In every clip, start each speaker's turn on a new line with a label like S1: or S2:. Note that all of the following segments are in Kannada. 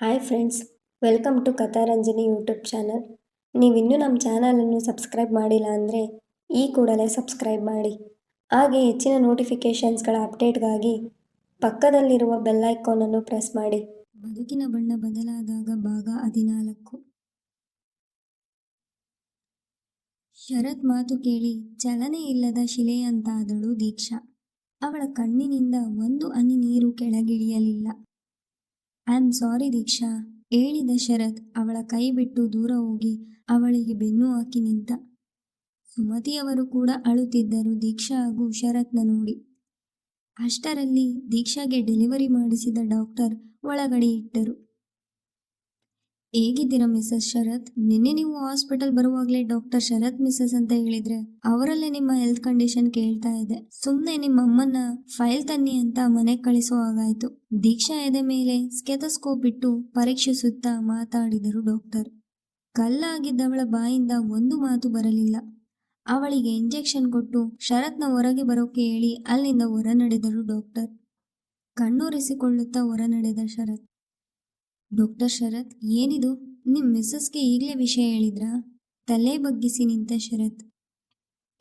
S1: Hi friends welcome to Katharanjani YouTube channel ನೀವಿನ್ನೂ ನಮ್ಮ ಚಾನಲನ್ನು ಸಬ್ಸ್ಕ್ರೈಬ್ ಮಾಡಿಲ್ಲ ಅಂದರೆ ಈ ಕೂಡಲೇ ಸಬ್ಸ್ಕ್ರೈಬ್ ಮಾಡಿ. ಹಾಗೆ ಹೆಚ್ಚಿನ ನೋಟಿಫಿಕೇಷನ್ಸ್ಗಳ ಅಪ್ಡೇಟ್ಗಾಗಿ ಪಕ್ಕದಲ್ಲಿರುವ ಬೆಲ್ ಐಕಾನನ್ನು ಪ್ರೆಸ್ ಮಾಡಿ. ಬದುಕಿನ ಬಣ್ಣ ಬದಲಾದಾಗ ಭಾಗ ಹದಿನಾಲ್ಕು. ಶರತ್ ಮಾತು ಕೇಳಿ, ಚಲನೆ ಇಲ್ಲದ ಶಿಲೆಯಂತಾದಳು ದೀಕ್ಷಾ. ಅವಳ ಕಣ್ಣಿನಿಂದ ಒಂದು ಹನಿ ನೀರು ಕೆಳಗಿಳಿಯಲಿಲ್ಲ. ಐ ಆಮ್ ಸಾರಿ ದೀಕ್ಷಾ, ಹೇಳಿದ ಶರತ್ ಅವಳ ಕೈ ಬಿಟ್ಟು ದೂರ ಹೋಗಿ ಅವಳಿಗೆ ಬೆನ್ನು ಹಾಕಿ ನಿಂತ. ಸುಮತಿಯವರು ಕೂಡ ಅಳುತ್ತಿದ್ದರು ದೀಕ್ಷಾ ಹಾಗೂ ಶರತ್ನ ನೋಡಿ. ಅಷ್ಟರಲ್ಲಿ ದೀಕ್ಷಾಗೆ ಡೆಲಿವರಿ ಮಾಡಿಸಿದ ಡಾಕ್ಟರ್ ಒಳಗಡೆ ಇಟ್ಟರು. ಹೇಗಿದ್ದೀರಾ ಮಿಸಸ್ ಶರತ್? ನಿನ್ನೆ ನೀವು ಹಾಸ್ಪಿಟಲ್ ಬರುವಾಗಲೇ ಡಾಕ್ಟರ್ ಶರತ್ ಮಿಸಸ್ ಅಂತ ಹೇಳಿದ್ರೆ ಅವರಲ್ಲೇ ನಿಮ್ಮ ಹೆಲ್ತ್ ಕಂಡೀಷನ್ ಕೇಳ್ತಾ ಇದೆ. ಸುಮ್ಮನೆ ನಿಮ್ಮ ಅಮ್ಮನ್ನ ಫೈಲ್ ತನ್ನಿ ಅಂತ ಮನೆಗೆ ಕಳಿಸೋ ಹಾಗಾಯ್ತು. ದೀಕ್ಷಾ ಎದೆ ಮೇಲೆ ಸ್ಕೆತಸ್ಕೋಪ್ ಇಟ್ಟು ಪರೀಕ್ಷಿಸುತ್ತಾ ಮಾತಾಡಿದರು ಡಾಕ್ಟರ್. ಕಲ್ಲಾಗಿದ್ದವಳ ಬಾಯಿಂದ ಒಂದು ಮಾತು ಬರಲಿಲ್ಲ. ಅವಳಿಗೆ ಇಂಜೆಕ್ಷನ್ ಕೊಟ್ಟು ಶರತ್ನ ಹೊರಗೆ ಬರೋಕೆ ಹೇಳಿ ಅಲ್ಲಿಂದ ಹೊರ ನಡೆದರು ಡಾಕ್ಟರ್. ಕಣ್ಣೂರಿಸಿಕೊಳ್ಳುತ್ತಾ ಹೊರ ನಡೆದ ಶರತ್. ಡಾಕ್ಟರ್ ಶರತ್, ಏನಿದು? ನಿಮ್ ಮಿಸ್ಸಸ್ಗೆ ಈಗಲೇ ವಿಷಯ ಹೇಳಿದ್ರಾ? ತಲೆ ಬಗ್ಗಿಸಿ ನಿಂತ ಶರತ್.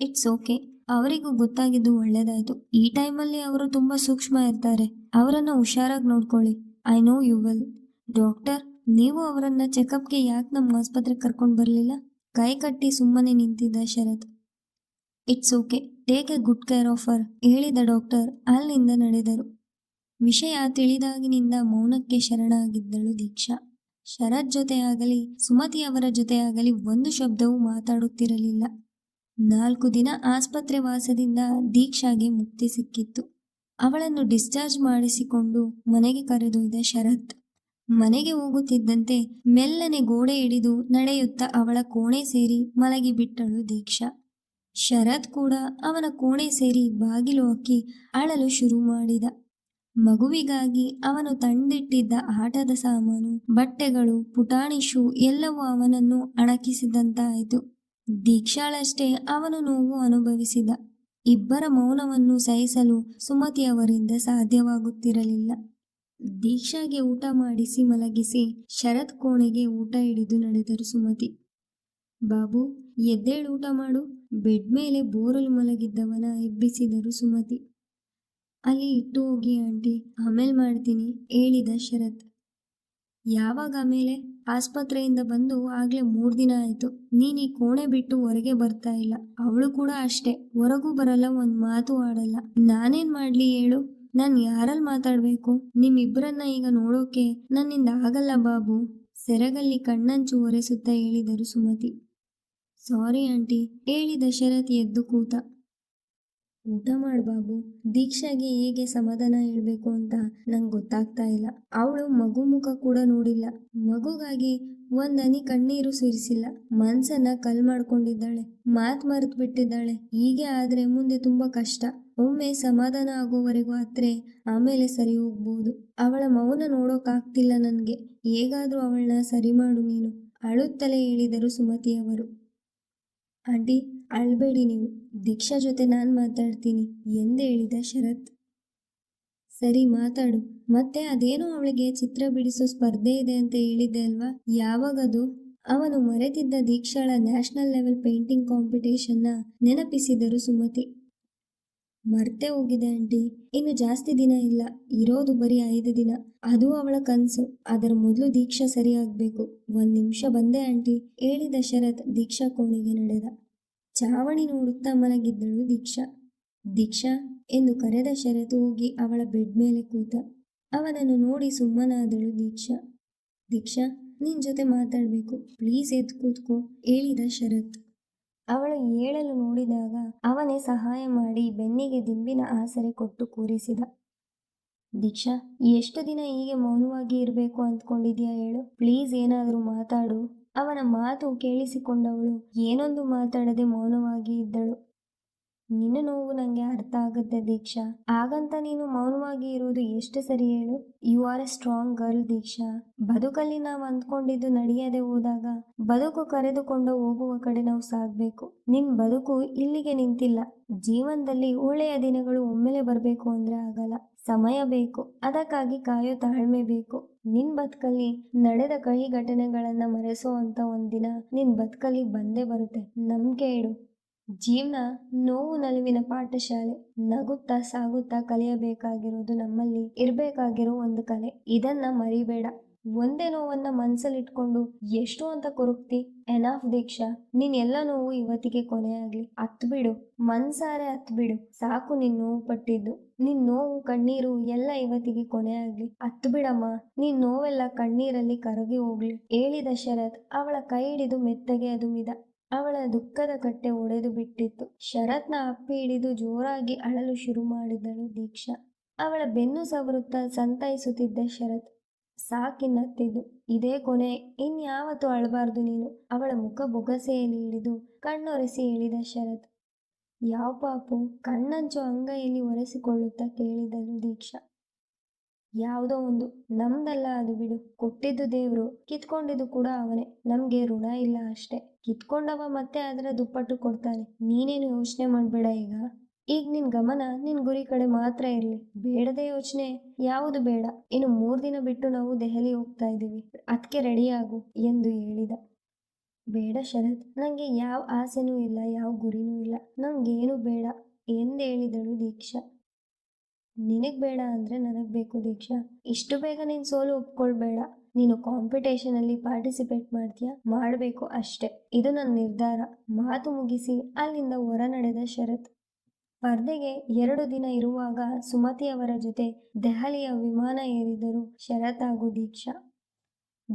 S1: It's okay. ಅವರಿಗೂ ಗೊತ್ತಾಗಿದ್ದು ಒಳ್ಳೇದಾಯ್ತು. ಈ ಟೈಮಲ್ಲಿ ಅವರು ತುಂಬಾ ಸೂಕ್ಷ್ಮ ಇರ್ತಾರೆ. ಅವರನ್ನ ಹುಷಾರಾಗಿ ನೋಡ್ಕೊಳ್ಳಿ. I know you well. Doctor, ನೀವು ಅವರನ್ನ ಚೆಕಪ್ಗೆ ಯಾಕೆ ನಮ್ಮ ಆಸ್ಪತ್ರೆಗೆ ಕರ್ಕೊಂಡು ಬರಲಿಲ್ಲ? ಕೈ ಕಟ್ಟಿ ಸುಮ್ಮನೆ ನಿಂತಿದ್ದ Sharath. It's okay. Take a good care of her ಹೇಳಿದ ಡಾಕ್ಟರ್ ಅಲ್ಲಿಂದ ನಡೆದರು. ವಿಷಯ ತಿಳಿದಾಗಿನಿಂದ ಮೌನಕ್ಕೆ ಶರಣಾಗಿದ್ದಳು ದೀಕ್ಷಾ. ಶರತ್ ಜೊತೆಯಾಗಲಿ ಸುಮತಿಯವರ ಜೊತೆಯಾಗಲಿ ಒಂದು ಶಬ್ದವೂ ಮಾತಾಡುತ್ತಿರಲಿಲ್ಲ. ನಾಲ್ಕು ದಿನ ಆಸ್ಪತ್ರೆ ವಾಸದಿಂದ ದೀಕ್ಷಾಗೆ ಮುಕ್ತಿ ಸಿಕ್ಕಿತ್ತು. ಅವಳನ್ನು ಡಿಸ್ಚಾರ್ಜ್ ಮಾಡಿಸಿಕೊಂಡು ಮನೆಗೆ ಕರೆದೊಯ್ದ ಶರತ್. ಮನೆಗೆ ಹೋಗುತ್ತಿದ್ದಂತೆ ಮೆಲ್ಲನೆ ಗೋಡೆ ಹಿಡಿದು ನಡೆಯುತ್ತಾ ಅವಳ ಕೋಣೆ ಸೇರಿ ಮಲಗಿಬಿಟ್ಟಳು ದೀಕ್ಷಾ. ಶರತ್ ಕೂಡ ಅವನ ಕೋಣೆ ಸೇರಿ ಬಾಗಿಲು ಹಾಕಿ ಅಳಲು ಶುರು ಮಾಡಿದ. ಮಗುವಿಗಾಗಿ ಅವನು ತಂದಿಟ್ಟಿದ್ದ ಆಟದ ಸಾಮಾನು, ಬಟ್ಟೆಗಳು, ಪುಟಾಣಿ ಶೂ ಎಲ್ಲವೂ ಅವನನ್ನು ಅಣಕಿಸಿದಂತಾಯಿತು. ದೀಕ್ಷಾಳಷ್ಟೇ ಅವನು ನೋವು ಅನುಭವಿಸಿದ. ಇಬ್ಬರ ಮೌನವನ್ನು ಸಹಿಸಲು ಸುಮತಿಯವರಿಂದ ಸಾಧ್ಯವಾಗುತ್ತಿರಲಿಲ್ಲ. ದೀಕ್ಷಾಗೆ ಊಟ ಮಾಡಿಸಿ ಮಲಗಿಸಿ ಶರತ್ ಕೋಣೆಗೆ ಊಟ ಹಿಡಿದು ನಡೆದರು ಸುಮತಿ. ಬಾಬು, ಎದ್ದೇಳು ಊಟ ಮಾಡು. ಬೆಡ್ ಮೇಲೆ ಬೋರಲು ಮಲಗಿದ್ದವನ ಎಬ್ಬಿಸಿದರು ಸುಮತಿ. ಅಲ್ಲಿ ಇಟ್ಟು ಹೋಗಿ ಆಂಟಿ, ಆಮೇಲೆ ಮಾಡ್ತೀನಿ, ಹೇಳಿದ ಶರತ್. ಯಾವಾಗ ಆಮೇಲೆ ಆಸ್ಪತ್ರೆಯಿಂದ ಬಂದು ಆಗ್ಲೇ ಮೂರ್ ದಿನ ಆಯ್ತು. ನೀನು ಈ ಕೋಣೆ ಬಿಟ್ಟು ಹೊರಗೆ ಬರ್ತಾ ಇಲ್ಲ. ಅವಳು ಕೂಡ ಅಷ್ಟೇ. ಹೊರಗೂ ಬರಲ್ಲ, ಒಂದ್ ಮಾತು ಆಡಲ್ಲ. ನಾನೇನ್ ಮಾಡ್ಲಿ ಹೇಳು? ನಾನ್ ಯಾರಲ್ಲಿ ಮಾತಾಡ್ಬೇಕು? ನಿಮ್ಮಿಬ್ಬರನ್ನ ಈಗ ನೋಡೋಕೆ ನನ್ನಿಂದ ಆಗಲ್ಲ ಬಾಬು. ಸೆರಗಲ್ಲಿ ಕಣ್ಣಂಚು ಒರೆಸುತ್ತಾ ಹೇಳಿದರು ಸುಮತಿ. ಸಾರಿ ಆಂಟಿ, ಹೇಳಿದ ಶರತ್ ಎದ್ದು ಕೂತ. ಊಟ ಮಾಡ್ ಬಾಬು. ದೀಕ್ಷಾಗೆ ಹೇಗೆ ಸಮಾಧಾನ ಹೇಳ್ಬೇಕು ಅಂತ ನಂಗ್ ಗೊತ್ತಾಗ್ತಾ ಇಲ್ಲ. ಅವಳು ಮಗು ಮುಖ ಕೂಡ ನೋಡಿಲ್ಲ. ಮಗುಗಾಗಿ ಒಂದ್ ಹನಿ ಕಣ್ಣೀರು ಸುರಿಸಿಲ್ಲ. ಮನ್ಸನ್ನ ಕಲ್ ಮಾಡ್ಕೊಂಡಿದ್ದಾಳೆ. ಮಾತ್ ಮರೆತು ಬಿಟ್ಟಿದ್ದಾಳೆ. ಹೀಗೆ ಆದ್ರೆ ಮುಂದೆ ತುಂಬಾ ಕಷ್ಟ. ಒಮ್ಮೆ ಸಮಾಧಾನ ಆಗೋವರೆಗೂ ಆದ್ರೆ ಆಮೇಲೆ ಸರಿ ಹೋಗ್ಬೋದು. ಅವಳ ಮೌನ ನೋಡೋಕಾಗ್ತಿಲ್ಲ ನನ್ಗೆ. ಹೇಗಾದ್ರೂ ಅವಳನ್ನ ಸರಿ ಮಾಡು ನೀನು. ಅಳುತ್ತಲೇ ಹೇಳಿದರು ಸುಮತಿಯವರು. ಆಂಟಿ ಅಳ್ಬೇಡಿ ನೀವು. ದೀಕ್ಷಾ ಜೊತೆ ನಾನು ಮಾತಾಡ್ತೀನಿ. ಎಂದು ಹೇಳಿದ ಶರತ್. ಸರಿ, ಮಾತಾಡು. ಮತ್ತೆ ಅದೇನೋ ಅವಳಿಗೆ ಚಿತ್ರ ಬಿಡಿಸೋ ಸ್ಪರ್ಧೆ ಇದೆ ಅಂತ ಹೇಳಿದ್ದೆ ಅಲ್ವಾ? ಯಾವಾಗದು? ಅವನು ಮರೆತಿದ್ದ ದೀಕ್ಷಾಳ ನ್ಯಾಷನಲ್ ಲೆವೆಲ್ ಪೇಂಟಿಂಗ್ ಕಾಂಪಿಟೇಷನ್ನ ನೆನಪಿಸಿದರು ಸುಮತಿ. ಮರ್ತೆ ಹೋಗಿದೆ ಆಂಟಿ. ಇನ್ನು ಜಾಸ್ತಿ ದಿನ ಇಲ್ಲ. ಇರೋದು ಬರೀ ಐದು ದಿನ. ಅದು ಅವಳ ಕನಸು. ಅದರ ಮೊದಲು ದೀಕ್ಷಾ ಸರಿಯಾಗಬೇಕು ಒಂದು ನಿಮಿಷ ಬಂದೆ ಆಂಟಿ. ಹೇಳಿದ ಶರತ್ ದೀಕ್ಷಾ ಕೋಣೆಗೆ ನಡೆದ. ಚಾವಣಿ ನೋಡುತ್ತಾ ಮಲಗಿದ್ದಳು ದೀಕ್ಷಾ. ದೀಕ್ಷಾ, ಎಂದು ಕರೆದ ಶರತ್ ಹೋಗಿ ಅವಳ ಬೆಡ್ ಮೇಲೆ ಕೂತ. ಅವನನ್ನು ನೋಡಿ ಸುಮ್ಮನಾದಳು ದೀಕ್ಷಾ. ದೀಕ್ಷಾ, ನಿನ್ ಜೊತೆ ಮಾತಾಡ್ಬೇಕು. ಪ್ಲೀಸ್ ಎದ್ದು ಕೂತ್ಕೋ, ಹೇಳಿದ ಶರತ್. ಅವಳು ಏಳಲು ನೋಡಿದಾಗ ಅವನೇ ಸಹಾಯ ಮಾಡಿ ಬೆನ್ನಿಗೆ ದಿಂಬಿನ ಆಸರೆ ಕೊಟ್ಟು ಕೂರಿಸಿದ. ದೀಕ್ಷಾ, ಎಷ್ಟು ದಿನ ಹೀಗೆ ಮೌನವಾಗಿ ಇರಬೇಕು ಅಂದ್ಕೊಂಡಿದ್ಯಾ ಹೇಳು. ಪ್ಲೀಸ್ ಏನಾದರೂ ಮಾತಾಡು. ಅವನ ಮಾತು ಕೇಳಿಸಿಕೊಂಡವಳು ಏನೊಂದು ಮಾತಾಡದೆ ಮೌನವಾಗಿ ಇದ್ದಳು. ನಿನ್ನ ನೋವು ನನಗೆ ಅರ್ಥ ಆಗುತ್ತೆ ದೀಕ್ಷಾ. ಹಾಗಂತ ನೀನು ಮೌನವಾಗಿ ಇರುವುದು ಎಷ್ಟು ಸರಿ ಹೇಳು. You are a strong girl Deeksha. ಬದುಕಲ್ಲಿ ನಾವು ಅಂದ್ಕೊಂಡಿದ್ದು ನಡೆಯದೆ ಹೋದಾಗ ಬದುಕು ಕರೆದುಕೊಂಡು ಹೋಗುವ ಕಡೆ ನಾವು ಸಾಗಬೇಕು. ನಿನ್ ಬದುಕು ಇಲ್ಲಿಗೆ ನಿಂತಿಲ್ಲ. ಜೀವನದಲ್ಲಿ ಒಳ್ಳೆಯ ದಿನಗಳು ಒಮ್ಮೆಲೆ ಬರಬೇಕು ಅಂದ್ರೆ ಆಗಲ್ಲ. ಸಮಯ ಬೇಕು. ಅದಕ್ಕಾಗಿ ಕಾಯೋ ತಾಳ್ಮೆ ಬೇಕು. ನಿನ್ ಬದುಕಲ್ಲಿ ನಡೆದ ಕಹಿ ಘಟನೆಗಳನ್ನ ಮರೆಸುವಂತ ಒಂದಿನ ನಿನ್ ಬದುಕಲ್ಲಿ ಬಂದೇ ಬರುತ್ತೆ. ನಂಬಿಕೆ ಇಡು. ಜೀವನ ನೋವು ನಲುವಿನ ಪಾಠಶಾಲೆ. ನಗುತ್ತಾ ಸಾಗುತ್ತಾ ಕಲಿಯಬೇಕಾಗಿರೋದು ನಮ್ಮಲ್ಲಿ ಇರಬೇಕಾಗಿರೋ ಒಂದು ಕಲೆ. ಇದನ್ನ ಮರಿಬೇಡ. ಒಂದೇ ನೋವನ್ನ ಮನ್ಸಲ್ಲಿಟ್ಕೊಂಡು ಎಷ್ಟು ಅಂತ ಕೊರಗ್ತಿ ಎನಾಫ್ ದೀಕ್ಷಾ, ನೀನ್ ಎಲ್ಲ ನೋವು ಇವತ್ತಿಗೆ ಕೊನೆಯಾಗ್ಲಿ ಹತ್ ಬಿಡು, ಮನ್ಸಾರೆ ಹತ್ ಬಿಡು. ಸಾಕು ನೀನ್ ನೋವು ಪಟ್ಟಿದ್ದು. ನಿನ್ ನೋವು, ಕಣ್ಣೀರು ಎಲ್ಲ ಇವತ್ತಿಗೆ ಕೊನೆಯಾಗ್ಲಿ ಹತ್ ಬಿಡಮ್ಮ, ನೀನ್ ನೋವೆಲ್ಲ ಕಣ್ಣೀರಲ್ಲಿ ಕರಗಿ ಹೋಗ್ಲಿ. ಹೇಳಿದ ಶರತ್ ಅವಳ ಕೈ ಹಿಡಿದು ಮೆತ್ತಗೆ ಅದುಮಿದ. ಅವಳ ದುಃಖದ ಕಟ್ಟೆ ಒಡೆದು ಬಿಟ್ಟಿತ್ತು. ಶರತ್ನ ಅಪ್ಪಿ ಹಿಡಿದು ಜೋರಾಗಿ ಅಳಲು ಶುರು ಮಾಡಿದಳು ದೀಕ್ಷಾ. ಅವಳ ಬೆನ್ನು ಸವರುತ್ತಾ ಸಂತೈಸುತ್ತಿದ್ದ ಶರತ್ ಸಾಕಿನ್ನತ್ತಿದ್ದು ಇದೇ ಕೊನೆ. ಇನ್ಯಾವತ್ತೂ ಅಳಬಾರ್ದು ನೀನು. ಅವಳ ಮುಖ ಬೊಗಸೆಯಲ್ಲಿ ಇಳಿದು ಕಣ್ಣೊರೆಸಿ ಹೇಳಿದ ಶರತ್. ಯಾವ ಪಾಪು? ಕಣ್ಣಂಚು ಅಂಗೈಯಲ್ಲಿ ಒರೆಸಿಕೊಳ್ಳುತ್ತಾ ಕೇಳಿದಳು ದೀಕ್ಷಾ. ಯಾವುದೋ ಒಂದು. ನಮ್ದಲ್ಲ ಅದು ಬಿಡು. ಕೊಟ್ಟಿದ್ದು ದೇವ್ರು. ಕಿತ್ಕೊಂಡಿದ್ದು ಕೂಡ ಅವನೇ. ನಮ್ಗೆ ಋಣ ಇಲ್ಲ ಅಷ್ಟೇ. ಕಿತ್ಕೊಂಡವ ಮತ್ತೆ ಅದರ ದುಪ್ಪಟ್ಟು ಕೊಡ್ತಾನೆ. ನೀನೇನು ಯೋಚನೆ ಮಾಡ್ಬೇಡ ಈಗ? ಈಗ ನಿನ್ ಗಮನ ನಿನ್ ಗುರಿ ಕಡೆ ಮಾತ್ರ ಇರ್ಲಿ. ಬೇಡದೆ ಯೋಚನೆ, ಯಾವುದು ಬೇಡ. ಇನ್ನು ಮೂರ್ ದಿನ ಬಿಟ್ಟು ನಾವು ದೆಹಲಿ ಹೋಗ್ತಾ ಇದ್ದೀವಿ. ಅದಕ್ಕೆ ರೆಡಿ ಆಗು ಎಂದು ಹೇಳಿದ. ಬೇಡ ಶರತ್, ನಂಗೆ ಯಾವ ಆಸೆನೂ ಇಲ್ಲ, ಯಾವ ಗುರಿನೂ ಇಲ್ಲ. ನಂಗೇನು ಬೇಡ ಎಂದು ಹೇಳಿದಳು ದೀಕ್ಷಾ. ನಿನಗ್ ಬೇಡ ಅಂದ್ರೆ ನನಗ್ ಬೇಕು ದೀಕ್ಷಾ. ಇಷ್ಟು ಬೇಗ ನೀನ್ ಸೋಲು ಒಪ್ಕೊಳ್ಬೇಡ. ನೀನು ಕಾಂಪಿಟೇಷನ್ ಅಲ್ಲಿ ಪಾರ್ಟಿಸಿಪೇಟ್ ಮಾಡ್ತೀಯಾ? ಮಾಡಬೇಕು ಅಷ್ಟೇ. ಇದು ನನ್ನ ನಿರ್ಧಾರ. ಮಾತು ಮುಗಿಸಿ ಅಲ್ಲಿಂದ ಹೊರ ನಡೆದ ಶರತ್. ಸ್ಪರ್ಧೆಗೆ ಎರಡು ದಿನ ಇರುವಾಗ ಸುಮತಿ ಅವರ ಜೊತೆ ದೆಹಲಿಯ ವಿಮಾನ ಏರಿದರು ಶರತ್ ಹಾಗೂ ದೀಕ್ಷಾ.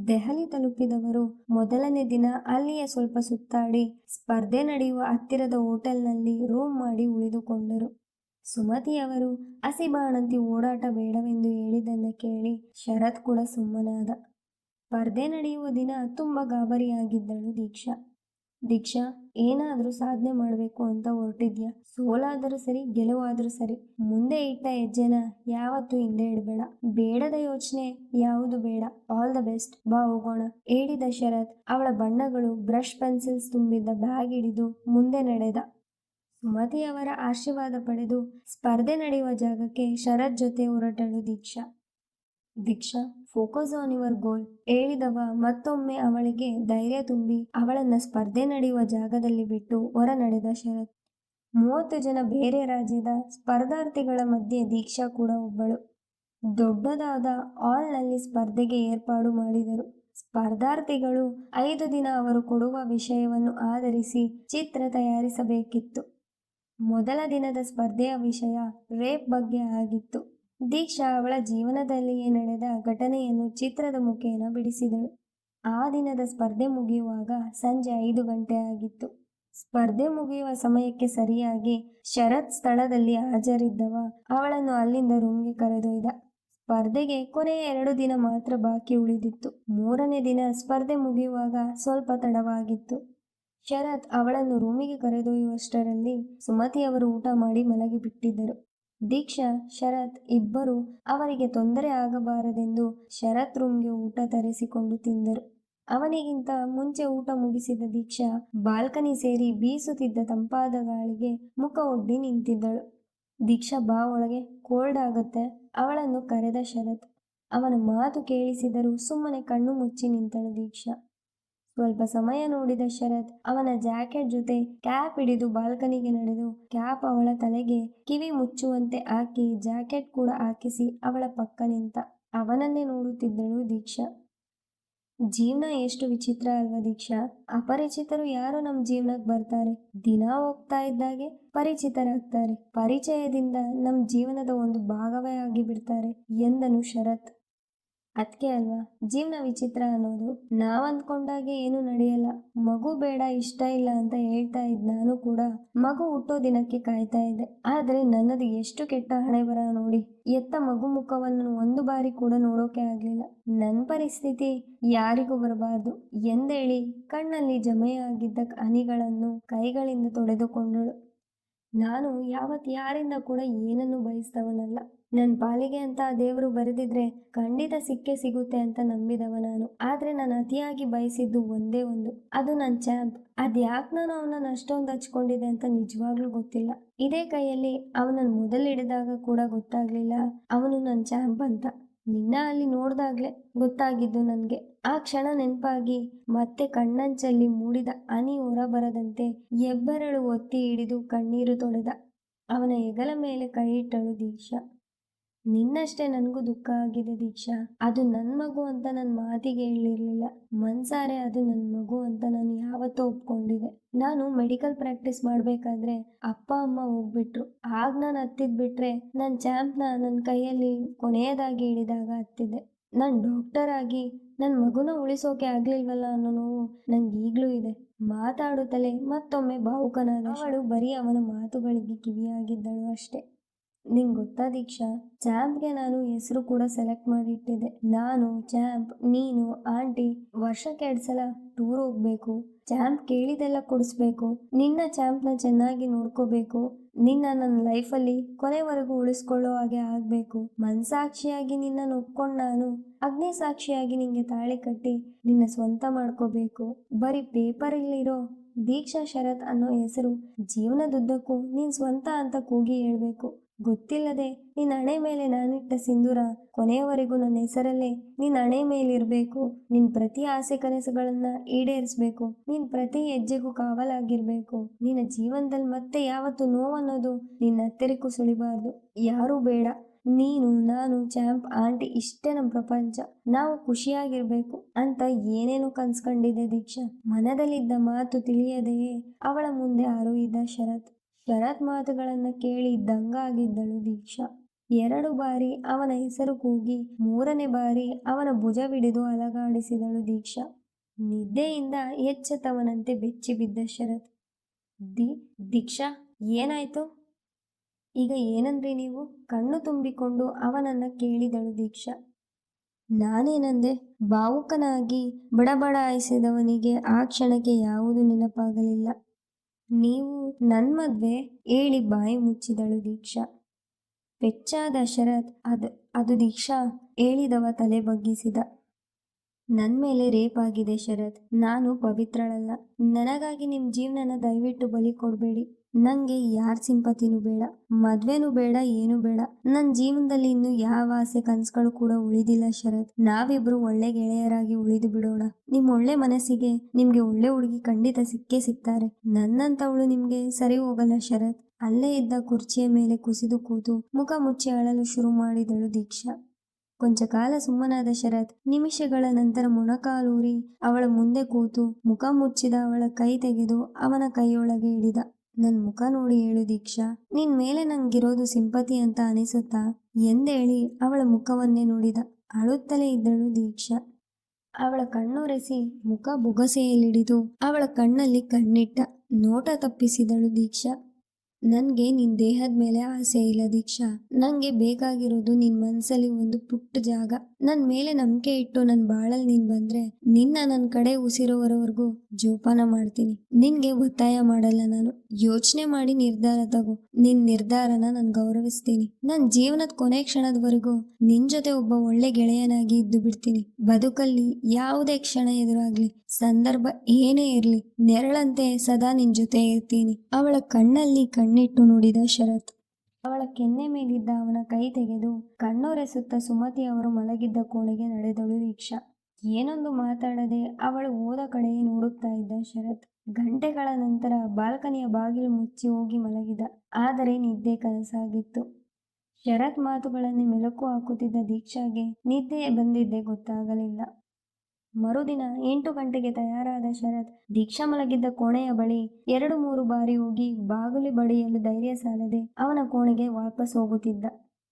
S1: ದೆಹಲಿ ತಲುಪಿದವರು ಮೊದಲನೇ ದಿನ ಅಲ್ಲಿಯ ಸ್ವಲ್ಪ ಸುತ್ತಾಡಿ ಸ್ಪರ್ಧೆ ನಡೆಯುವ ಹತ್ತಿರದ ಹೋಟೆಲ್ನಲ್ಲಿ ರೂಮ್ ಮಾಡಿ ಉಳಿದುಕೊಂಡರು. ಸುಮತಿಯವರು ಹಸಿಬಾಣಂತಿ ಓಡಾಟ ಬೇಡವೆಂದು ಹೇಳಿದ್ದನ್ನು ಕೇಳಿ ಶರತ್ ಕೂಡ ಸುಮ್ಮನಾದ. ಸ್ಪರ್ಧೆ ನಡೆಯುವ ದಿನ ತುಂಬ ಗಾಬರಿಯಾಗಿದ್ದಳು ದೀಕ್ಷಾ. ದೀಕ್ಷಾ, ಏನಾದರೂ ಸಾಧನೆ ಮಾಡಬೇಕು ಅಂತ ಹೊರಟಿದ್ಯಾ? ಸೋಲಾದರೂ ಸರಿ, ಗೆಲುವಾದರೂ ಸರಿ, ಮುಂದೆ ಇಟ್ಟ ಹೆಜ್ಜೆನ ಯಾವತ್ತೂ ಹಿಂದೆ ಇಡಬೇಡ. ಬೇಡದ ಯೋಚನೆ ಯಾವುದು ಬೇಡ. All the best. ಬಾ ಹೋಗೋಣ. ಹೇಳಿದ ಶರತ್ ಅವಳ ಬಣ್ಣಗಳು, ಬ್ರಷ್ ಪೆನ್ಸಿಲ್ಸ್ ತುಂಬಿದ್ದ ಬ್ಯಾಗ್ ಹಿಡಿದು ಮುಂದೆ ನಡೆದ. ಸುಮತಿಯವರ ಆಶೀರ್ವಾದ ಪಡೆದು ಸ್ಪರ್ಧೆ ನಡೆಯುವ ಜಾಗಕ್ಕೆ ಶರತ್ ಜೊತೆ ಹೊರಟಳು Deeksha. Deeksha focus on your goal ಹೇಳಿದವ ಮತ್ತೊಮ್ಮೆ ಅವಳಿಗೆ ಧೈರ್ಯ ತುಂಬಿ ಅವಳನ್ನ ಸ್ಪರ್ಧೆ ನಡೆಯುವ ಜಾಗದಲ್ಲಿ ಬಿಟ್ಟು ಹೊರ ನಡೆದ ಶರತ್. ಮೂವತ್ತು ಜನ ಬೇರೆ ರಾಜ್ಯದ ಸ್ಪರ್ಧಾರ್ಥಿಗಳ ಮಧ್ಯೆ ದೀಕ್ಷಾ ಕೂಡ ಒಬ್ಬಳು. ದೊಡ್ಡದಾದ ಹಾಲ್ನಲ್ಲಿ ಸ್ಪರ್ಧೆಗೆ ಏರ್ಪಾಡು ಮಾಡಿದರು. ಸ್ಪರ್ಧಾರ್ಥಿಗಳು ಐದು ದಿನ ಅವರು ಕೊಡುವ ವಿಷಯವನ್ನು ಆಧರಿಸಿ ಚಿತ್ರ ತಯಾರಿಸಬೇಕಿತ್ತು. ಮೊದಲ ದಿನದ ಸ್ಪರ್ಧೆಯ ವಿಷಯ ರೇಪ್ ಬಗ್ಗೆ ಆಗಿತ್ತು. ದೀಕ್ಷಾ ಅವಳ ಜೀವನದಲ್ಲಿಯೇ ನಡೆದ ಘಟನೆಯನ್ನು ಚಿತ್ರದ ಮುಖೇನ ಬಿಡಿಸಿದಳು. ಆ ದಿನದ ಸ್ಪರ್ಧೆ ಮುಗಿಯುವಾಗ ಸಂಜೆ ಐದು ಗಂಟೆ ಆಗಿತ್ತು. ಸ್ಪರ್ಧೆ ಮುಗಿಯುವ ಸಮಯಕ್ಕೆ ಸರಿಯಾಗಿ ಶರತ್ ಸ್ಥಳದಲ್ಲಿ ಹಾಜರಿದ್ದವ ಅವಳನ್ನು ಅಲ್ಲಿಂದ ರೂಮ್ಗೆ ಕರೆದೊಯ್ದ. ಸ್ಪರ್ಧೆಗೆ ಕೊನೆಯ ಎರಡು ದಿನ ಮಾತ್ರ ಬಾಕಿ ಉಳಿದಿತ್ತು. ಮೂರನೇ ದಿನ ಸ್ಪರ್ಧೆ ಮುಗಿಯುವಾಗ ಸ್ವಲ್ಪ ತಡವಾಗಿತ್ತು. ಶರತ್ ಅವಳನ್ನು ರೂಮಿಗೆ ಕರೆದೊಯ್ಯುವಷ್ಟರಲ್ಲಿ ಸುಮತಿಯವರು ಊಟ ಮಾಡಿ ಮಲಗಿ ಬಿಟ್ಟಿದ್ದರು ದೀಕ್ಷಾ, ಶರತ್ ಇಬ್ಬರು ಅವರಿಗೆ ತೊಂದರೆ ಆಗಬಾರದೆಂದು ಶರತ್ ರೂಮ್ಗೆ ಊಟ ತರಿಸಿಕೊಂಡು ತಿಂದರು. ಅವನಿಗಿಂತ ಮುಂಚೆ ಊಟ ಮುಗಿಸಿದ ದೀಕ್ಷಾ ಬಾಲ್ಕನಿ ಸೇರಿ ಬೀಸುತ್ತಿದ್ದ ತಂಪಾದ ಗಾಳಿಗೆ ಮುಖ ಒಡ್ಡಿ ನಿಂತಿದ್ದಳು. ದೀಕ್ಷಾ ಬಾ ಒಳಗೆ, ಕೋಲ್ಡ್ ಆಗುತ್ತೆ, ಅವಳನ್ನು ಕರೆದ ಶರತ್. ಅವನ ಮಾತು ಕೇಳಿಸಿದರೂ ಸುಮ್ಮನೆ ಕಣ್ಣು ಮುಚ್ಚಿ ನಿಂತಳು ದೀಕ್ಷಾ. ಸ್ವಲ್ಪ ಸಮಯ ನೋಡಿದ ಶರತ್ ಅವನ ಜಾಕೆಟ್ ಜೊತೆ ಕ್ಯಾಪ್ ಹಿಡಿದು ಬಾಲ್ಕನಿಗೆ ನಡೆದು ಕ್ಯಾಪ್ ಅವಳ ತಲೆಗೆ ಕಿವಿ ಮುಚ್ಚುವಂತೆ ಹಾಕಿ ಜಾಕೆಟ್ ಕೂಡ ಹಾಕಿಸಿ ಅವಳ ಪಕ್ಕ ನಿಂತ ಅವನನ್ನೇ ನೋಡುತ್ತಿದ್ದಳು ದೀಕ್ಷಾ. ಜೀವನ ಎಷ್ಟು ವಿಚಿತ್ರ ಅಲ್ವಾ ದೀಕ್ಷಾ. ಅಪರಿಚಿತರು ಯಾರು ನಮ್ಮ ಜೀವನಕ್ಕೆ ಬರ್ತಾರೆ? ದಿನ ಹೋಗ್ತಾ ಇದ್ದಾಗೆ ಪರಿಚಿತರಾಗ್ತಾರೆ. ಪರಿಚಯದಿಂದ ನಮ್ಮ ಜೀವನದ ಒಂದು ಭಾಗವೇ ಆಗಿಬಿಡ್ತಾರೆ ಎಂದನು ಶರತ್. ಅದಕ್ಕೆ ಅಲ್ವಾ? ಜೀವನ ವಿಚಿತ್ರ ಅನ್ನೋದು. ನಾವ್ ಅಂದ್ಕೊಂಡಾಗೆ ಏನು ನಡೆಯಲ್ಲ. ಮಗು ಬೇಡ, ಇಷ್ಟ ಇಲ್ಲ ಅಂತ ಹೇಳ್ತಾ ಇದ್ ನಾನು ಕೂಡ ಮಗು ಹುಟ್ಟೋ ದಿನಕ್ಕೆ ಕಾಯ್ತಾ ಇದ್ದೆ. ಆದ್ರೆ ನನ್ನದು ಎಷ್ಟು ಕೆಟ್ಟ ಹಣೆ ಬರ ನೋಡಿ, ಎತ್ತ ಮಗು ಮುಖವನ್ನು ಒಂದು ಬಾರಿ ಕೂಡ ನೋಡೋಕೆ ಆಗ್ಲಿಲ್ಲ. ನನ್ನ ಪರಿಸ್ಥಿತಿ ಯಾರಿಗೂ ಬರಬಾರ್ದು. ಎಂದೇಳಿ ಕಣ್ಣಲ್ಲಿ ಜಮೆಯಾಗಿದ್ದ ಹನಿಗಳನ್ನು ಕೈಗಳಿಂದ ತೊಡೆದುಕೊಂಡಳು. ನಾನು ಯಾವತ್ ಯಾರಿಂದ ಕೂಡ ಏನನ್ನು ಬಯಸ್ತವನಲ್ಲ. ನನ್ ಪಾಲಿಗೆ ಅಂತ ದೇವರು ಬರೆದಿದ್ರೆ ಖಂಡಿತ ಸಿಕ್ಕೇ ಸಿಗುತ್ತೆ ಅಂತ ನಂಬಿದವ ನಾನು. ಆದ್ರೆ ನಾನು ಅತಿಯಾಗಿ ಬಯಸಿದ್ದು ಒಂದೇ ಒಂದು. ಅದು ನನ್ನ ಚಾಂಪ್. ಅದ್ಯಾಕ್ ನಾನು ಅವನನ್ನ ಅಷ್ಟೊಂದು ಹಚ್ಕೊಂಡಿದ್ದೆ ಅಂತ ನಿಜವಾಗ್ಲೂ ಗೊತ್ತಿಲ್ಲ. ಇದೇ ಕೈಯಲ್ಲಿ ಅವನನ್ನ ಮೊದಲು ಹಿಡಿದಾಗ ಕೂಡ ಗೊತ್ತಾಗ್ಲಿಲ್ಲ ಅವನು ನನ್ನ ಚಾಂಪ್ ಅಂತ. ನಿನ್ನ ಅಲ್ಲಿ ನೋಡ್ದಾಗ್ಲೇ ಗೊತ್ತಾಗಿದ್ದು ನನಗೆ. ಆ ಕ್ಷಣ ನೆನಪಾಗಿ ಮತ್ತೆ ಕಣ್ಣಂಚಲ್ಲಿ ಮೂಡಿದ ಹನಿ ಹೊರಬರದಂತೆ ಎಬ್ಬರಳು ಒತ್ತಿ ಹಿಡಿದು ಕಣ್ಣೀರು ತೊಡೆದ ಅವನ ಹೆಗಲ ಮೇಲೆ ಕೈ ಇಟ್ಟಳು ದೀಕ್ಷಾ. ನಿನ್ನಷ್ಟೇ ನನಗೂ ದುಃಖ ಆಗಿದೆ ದೀಕ್ಷಾ. ಅದು ನನ್ನ ಮಗು ಅಂತ ನನ್ನ ಮಾತಿಗೆ ಹೇಳಿರಲಿಲ್ಲ. ಮನ್ಸಾರೆ ಅದು ನನ್ನ ಮಗು ಅಂತ ನಾನು ಯಾವತ್ತೂ ಒಪ್ಕೊಂಡಿದ್ದೆ. ನಾನು ಮೆಡಿಕಲ್ ಪ್ರಾಕ್ಟೀಸ್ ಮಾಡಬೇಕಾದ್ರೆ ಅಪ್ಪ, ಅಮ್ಮ ಹೋಗ್ಬಿಟ್ರು. ಆಗ ನಾನು ಹತ್ತಿದ್ ಬಿಟ್ರೆ ನನ್ನ ಚಾಂಪ್ನ ನನ್ನ ಕೈಯಲ್ಲಿ ಕೊನೆಯದಾಗಿ ಹಿಡಿದಾಗ ಹತ್ತಿದ್ದೆ. ನಾನು ಡಾಕ್ಟರ್ ಆಗಿ ನನ್ನ ಮಗುನ ಉಳಿಸೋಕೆ ಆಗ್ಲಿಲ್ವಲ್ಲ ಅನ್ನೋ ನೋವು ನಂಗೆ ಈಗಲೂ ಇದೆ. ಮಾತಾಡುತ್ತಲೇ ಮತ್ತೊಮ್ಮೆ ಭಾವುಕನಾದ ಅವಳು ಬರೀ ಅವನ ಮಾತುಗಳಿಗೆ ಕಿವಿಯಾಗಿದ್ದಳು ಅಷ್ಟೇ. ನಿಂಗೆ ಗೊತ್ತಾ ದೀಕ್ಷಾ? ಚಾಂಪ್ಗೆ ನಾನು ಹೆಸರು ಕೂಡ ಸೆಲೆಕ್ಟ್ ಮಾಡಿಟ್ಟಿದ್ದೆ. ನಾನು, ಚಾಂಪ್, ನೀನು, ಆಂಟಿ ವರ್ಷಕ್ಕೆ ಎರಡು ಸಲ ಟೂರ್ ಹೋಗ್ಬೇಕು. ಚಾಂಪ್ ಕೇಳಿದೆಲ್ಲ ಕೊಡಿಸ್ಬೇಕು. ನಿನ್ನ ಚಾಂಪ್ನ ಚೆನ್ನಾಗಿ ನೋಡ್ಕೋಬೇಕು. ನಿನ್ನ ನನ್ನ ಲೈಫಲ್ಲಿ ಕೊನೆವರೆಗೂ ಉಳಿಸ್ಕೊಳ್ಳೋ ಹಾಗೆ ಆಗಬೇಕು. ಮನ್ಸಾಕ್ಷಿಯಾಗಿ ನಿನ್ನ ಒಪ್ಕೊಂಡು ನಾನು ಅಗ್ನಿ ಸಾಕ್ಷಿಯಾಗಿ ನಿಂಗೆ ತಾಳಿ ಕಟ್ಟಿ ನಿನ್ನ ಸ್ವಂತ ಮಾಡ್ಕೋಬೇಕು. ಬರೀ ಪೇಪರಲ್ಲಿರೋ ದೀಕ್ಷಾ ಶರತ್ ಅನ್ನೋ ಹೆಸರು ಜೀವನದುದ್ದಕ್ಕೂ ನೀನ್ ಸ್ವಂತ ಅಂತ ಕೂಗಿ ಹೇಳ್ಬೇಕು. ಗೊತ್ತಿಲ್ಲದೆ ನಿನ್ನ ಹಣೆ ಮೇಲೆ ನಾನಿಟ್ಟ ಸಿಂಧೂರ, ಕೊನೆಯವರೆಗೂ ನನ್ನ ಹೆಸರಲ್ಲೇ ನಿನ್ನ ಹಣೆ ಮೇಲಿರಬೇಕು. ನಿನ್ ಪ್ರತಿ ಆಸೆ ಕನಸುಗಳನ್ನ ಈಡೇರಿಸ್ಬೇಕು. ನಿನ್ ಪ್ರತಿ ಹೆಜ್ಜೆಗೂ ಕಾವಲಾಗಿರ್ಬೇಕು. ನಿನ್ನ ಜೀವನದಲ್ಲಿ ಮತ್ತೆ ಯಾವತ್ತು ನೋವನ್ನೋದು ನಿನ್ನ ಹತ್ತಿರಕ್ಕೂ ಸುಳಿಬಾರ್ದು. ಯಾರೂ ಬೇಡ. ನೀನು, ನಾನು, ಚಾಂಪ್, ಆಂಟಿ ಇಷ್ಟೇ ನಮ್ಮ ಪ್ರಪಂಚ. ನಾವು ಖುಷಿಯಾಗಿರ್ಬೇಕು ಅಂತ ಏನೇನು ಕನ್ಸ್ಕೊಂಡಿದ್ದೆ ದೀಕ್ಷಾ. ಮನದಲ್ಲಿದ್ದ ಮಾತು ತಿಳಿಯದೆಯೇ ಅವಳ ಮುಂದೆ ಹಾರುಯಿದ್ದ ಶರತ್. ಶರತ್ ಮಾತುಗಳನ್ನು ಕೇಳಿ ದಂಗಾಗಿದ್ದಳು ದೀಕ್ಷಾ. ಎರಡು ಬಾರಿ ಅವನ ಹೆಸರು ಕೂಗಿ ಮೂರನೇ ಬಾರಿ ಅವನ ಭುಜವಿಡಿದು ಅಲಗಾಡಿಸಿದಳು ದೀಕ್ಷಾ. ನಿದ್ದೆಯಿಂದ ಎಚ್ಚೆತ್ತವನಂತೆ ಬೆಚ್ಚಿ ಬಿದ್ದ ಶರತ್. ದಿ, ದೀಕ್ಷಾ, ಏನಾಯ್ತು? ಈಗ ಏನಂದ್ರಿ ನೀವು? ಕಣ್ಣು ತುಂಬಿಕೊಂಡು ಅವನನ್ನ ಕೇಳಿದಳು ದೀಕ್ಷಾ. ನಾನೇನಂದೆ? ಭಾವುಕನಾಗಿ ಬಡಬಡಾಯಿಸಿದವನಿಗೆ ಆ ಕ್ಷಣಕ್ಕೆ ಯಾವುದು ನೆನಪಾಗಲಿಲ್ಲ. ನೀವು ನನ್ನ ಮದ್ವೆ ಹೇಳಿ ಬಾಯಿ ಮುಚ್ಚಿದಳು ದೀಕ್ಷಾ. ಪೆಚ್ಚಾದ ಶರತ್, ಅದು ಅದು ದೀಕ್ಷಾ, ಹೇಳಿದವ ತಲೆ ಬಗ್ಗಿಸಿದ. ನನ್ ಮೇಲೆ ರೇಪ್ ಆಗಿದೆ ಶರತ್, ನಾನು ಪವಿತ್ರಳಲ್ಲ. ನನಗಾಗಿ ನಿಮ್ ಜೀವನನ ದಯವಿಟ್ಟು ಬಲಿ ಕೊಡ್ಬೇಡಿ. ನಂಗೆ ಯಾರ ಸಿಂಪತಿನೂ ಬೇಡ, ಮದ್ವೆನೂ ಬೇಡ, ಏನು ಬೇಡ. ನನ್ನ ಜೀವನದಲ್ಲಿ ಇನ್ನು ಯಾವ ಆಸೆ ಕನಸುಗಳು ಕೂಡ ಉಳಿದಿಲ್ಲ ಶರತ್. ನಾವಿಬ್ರು ಒಳ್ಳೆ ಗೆಳೆಯರಾಗಿ ಉಳಿದು ಬಿಡೋಣ. ನಿಮ್ ಒಳ್ಳೆ ಮನಸ್ಸಿಗೆ ನಿಮ್ಗೆ ಒಳ್ಳೆ ಹುಡುಗಿ ಖಂಡಿತ ಸಿಕ್ಕೇ ಸಿಗ್ತಾರೆ ನನ್ನಂತವಳು ನಿಮ್ಗೆ ಸರಿ ಹೋಗಲ್ಲ ಶರತ್. ಅಲ್ಲೇ ಇದ್ದ ಕುರ್ಚಿಯ ಮೇಲೆ ಕುಸಿದು ಕೂತು ಮುಖ ಮುಚ್ಚಿ ಅಳಲು ಶುರು ಮಾಡಿದಳು ದೀಕ್ಷಾ. ಕೊಂಚ ಕಾಲ ಸುಮ್ಮನಾದ ಶರತ್ ನಿಮಿಷಗಳ ನಂತರ ಮೊಣಕಾಲೂರಿ ಅವಳ ಮುಂದೆ ಕೂತು ಮುಖ ಮುಚ್ಚಿದ ಅವಳ ಕೈ ತೆಗೆದು ಅವನ ಕೈಯೊಳಗೆ ಹಿಡಿದ ನನ್ ಮುಖ ನೋಡಿ ಹೇಳು ದೀಕ್ಷಾ. ನಿನ್ ಮೇಲೆ ನಂಗಿರೋದು ಸಿಂಪತಿ ಅಂತ ಅನಿಸುತ್ತಾ? ಎಂದೇಳಿ ಅವಳ ಮುಖವನ್ನೇ ನೋಡಿದ. ಅಳುತ್ತಲೇ ಇದ್ದಳು ದೀಕ್ಷಾ. ಅವಳ ಕಣ್ಣೊರೆಸಿ ಮುಖ ಬುಗಸೆಯಲ್ಲಿಡಿದು ಅವಳ ಕಣ್ಣಲ್ಲಿ ಕಣ್ಣಿಟ್ಟ ನೋಟ ತಪ್ಪಿಸಿದಳು ದೀಕ್ಷಾ. ನನ್ಗೆ ನಿನ್ ದೇಹದ ಮೇಲೆ ಆಸೆ ಇಲ್ಲ ದೀಕ್ಷಾ. ನಂಗೆ ಬೇಕಾಗಿರೋದು ನಿನ್ ಮನಸ್ಸಲ್ಲಿ ಒಂದು ಪುಟ್ಟ ಜಾಗ. ನನ್ ಮೇಲೆ ನಂಬಿಕೆ ಇಟ್ಟು ನನ್ ಬಾಳಲ್ಲಿ ನೀನ್ ಬಂದ್ರೆ ನಿನ್ನ ನನ್ ಕಡೆ ಉಸಿರೋವರವರೆಗೂ ಜೋಪಾನ ಮಾಡ್ತೀನಿ. ನಿನ್ಗೆ ಒತ್ತಾಯ ಮಾಡಲ್ಲ ನಾನು. ಯೋಚನೆ ಮಾಡಿ ನಿರ್ಧಾರ ತಗೋ. ನಿನ್ ನಿರ್ಧಾರನ ನಾನು ಗೌರವಿಸ್ತೀನಿ. ನನ್ ಜೀವನದ ಕೊನೆ ಕ್ಷಣದವರೆಗೂ ನಿನ್ ಜೊತೆ ಒಬ್ಬ ಒಳ್ಳೆ ಗೆಳೆಯನಾಗಿ ಇದ್ದು ಬಿಡ್ತೀನಿ. ಬದುಕಲ್ಲಿ ಯಾವುದೇ ಕ್ಷಣ ಎದುರಾಗ್ಲಿ, ಸಂದರ್ಭ ಏನೇ ಇರ್ಲಿ, ನೆರಳಂತೆ ಸದಾ ನಿನ್ ಜೊತೆ ಇರ್ತೀನಿ. ಅವಳ ಕಣ್ಣಲ್ಲಿ ಕಣ್ಣಿಟ್ಟು ನುಡಿದ ಶರತ್. ಅವಳ ಕೆನ್ನೆ ಮೇಲಿದ್ದ ಅವನ ಕೈ ತೆಗೆದು ಕಣ್ಣೊರೆಸುತ್ತ ಸುಮತಿ ಅವರು ಮಲಗಿದ್ದ ಕೋಣೆಗೆ ನಡೆದಳು ರಿಕ್ಷಾ. ಏನೊಂದು ಮಾತಾಡದೆ ಅವಳು ಹೋದ ಕಡೆಯೇ ನೋಡುತ್ತಾ ಇದ್ದ ಶರತ್. ಗಂಟೆಗಳ ನಂತರ ಬಾಲ್ಕನಿಯ ಬಾಗಿಲು ಮುಚ್ಚಿ ಹೋಗಿ ಮಲಗಿದ. ಆದರೆ ನಿದ್ದೆ ಕನಸಾಗಿತ್ತು. ಶರತ್ ಮಾತುಗಳನ್ನೇ ಮೆಲುಕು ಹಾಕುತ್ತಿದ್ದ ದೀಕ್ಷಾಗೆ ನಿದ್ದೆ ಬಂದಿದ್ದೆ ಗೊತ್ತಾಗಲಿಲ್ಲ. ಮರುದಿನ ಎಂಟು ಗಂಟೆಗೆ ತಯಾರಾದ ಶರತ್ ದೀಕ್ಷಾ ಮಲಗಿದ್ದ ಕೋಣೆಯ ಬಳಿ ಎರಡು ಮೂರು ಬಾರಿ ಹೋಗಿ ಬಾಗಿಲು ಬಡಿಯಲು ಧೈರ್ಯ ಸಾಲದೆ ಅವನ ಕೋಣೆಗೆ ವಾಪಸ್ ಹೋಗುತ್ತಿದ್ದ.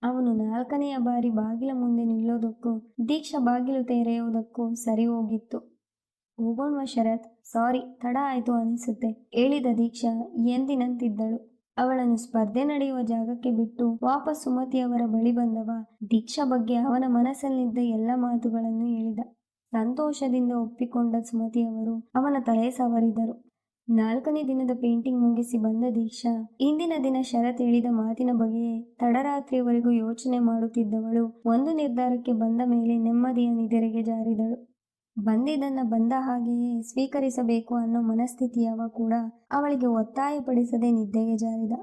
S1: ಅವನು ನಾಲ್ಕನೆಯ ಬಾರಿ ಬಾಗಿಲ ಮುಂದೆ ನಿಲ್ಲೋದಕ್ಕೂ ದೀಕ್ಷಾ ಬಾಗಿಲು ತೆರೆಯುವುದಕ್ಕೂ ಸರಿ ಹೋಗಿತ್ತು. ಹೋಗೋಣ್ವ ಶರತ್, ಸಾರಿ, ತಡ ಆಯ್ತು ಅನಿಸುತ್ತೆ, ಹೇಳಿದ ದೀಕ್ಷಾ ಎಂದಿನಂತಿದ್ದಳು. ಅವಳನ್ನು ಸ್ಪರ್ಧೆ ನಡೆಯುವ ಜಾಗಕ್ಕೆ ಬಿಟ್ಟು ವಾಪಸ್ ಸುಮತಿಯವರ ಬಳಿ ಬಂದವ ದೀಕ್ಷಾ ಬಗ್ಗೆ ಅವನ ಮನಸ್ಸಲ್ಲಿದ್ದ ಎಲ್ಲ ಮಾತುಗಳನ್ನು ಹೇಳಿದ. ಸಂತೋಷದಿಂದ ಒಪ್ಪಿಕೊಂಡ ಸುಮತಿಯವರು ಅವನ ತಲೆ ಸವರಿದರು. ನಾಲ್ಕನೇ ದಿನದ ಪೇಂಟಿಂಗ್ ಮುಗಿಸಿ ಬಂದ ದೀಕ್ಷಾ, ಇಂದಿನ ದಿನ ಶರತ್ ಹೇಳಿದ ಮಾತಿನ ಬಗ್ಗೆಯೇ ತಡರಾತ್ರಿಯವರೆಗೂ ಯೋಚನೆ ಮಾಡುತ್ತಿದ್ದವಳು ಒಂದು ನಿರ್ಧಾರಕ್ಕೆ ಬಂದ ಮೇಲೆ ನೆಮ್ಮದಿಯ ನಿದರೆಗೆ ಜಾರಿದಳು. ಬಂದಿದ್ದನ್ನ ಬಂದ ಹಾಗೆಯೇ ಸ್ವೀಕರಿಸಬೇಕು ಅನ್ನೋ ಮನಸ್ಥಿತಿಯವ ಕೂಡ ಅವಳಿಗೆ ಒತ್ತಾಯಪಡಿಸದೆ ನಿದ್ದೆಗೆ ಜಾರಿದ.